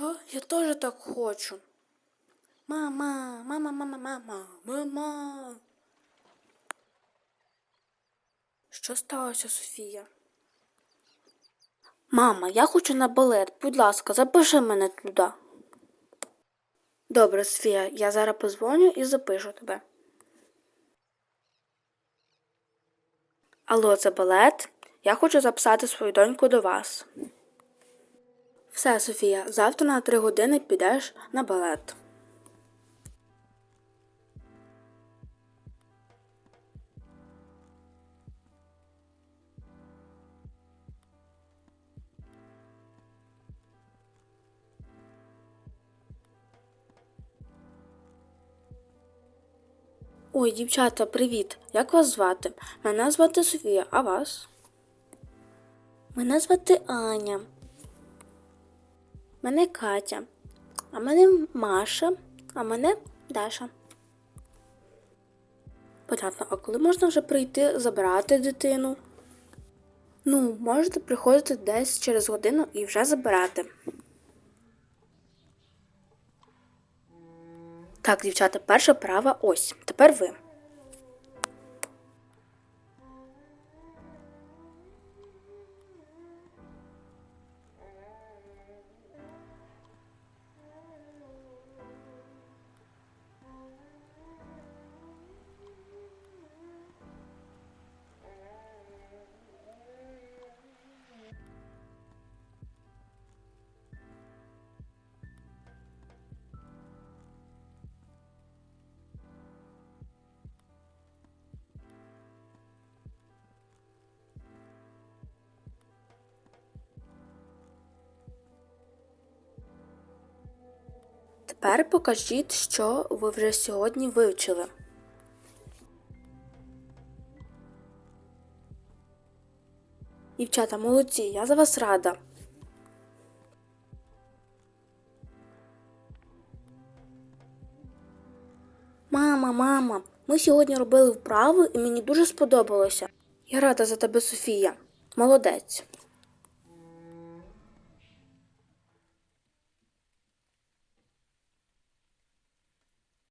Що? Я теж так хочу. Мама, мама, мама, мама, мама. Що сталося, Софія? Мама, я хочу на балет. Будь ласка, запиши мене туди. Добре, Софія, я зараз позвоню і запишу тебе. Алло, це балет. Я хочу записати свою доньку до вас. Все, Софія, завтра на три години підеш на балет. Ой, дівчата, привіт! Як вас звати? Мене звати Софія, а вас? Мене звати Аня. Мене Катя. А мене Маша, а мене Даша. Понятно, а коли можна вже прийти забирати дитину? Ну, можете приходити десь через годину і вже забирати. Так, дівчата, перша права ось. Тепер ви. Тепер покажіть, що ви вже сьогодні вивчили. Дівчата, молодці, я за вас рада. Мама, мама, ми сьогодні робили вправи і мені дуже сподобалося. Я рада за тебе, Софія. Молодець.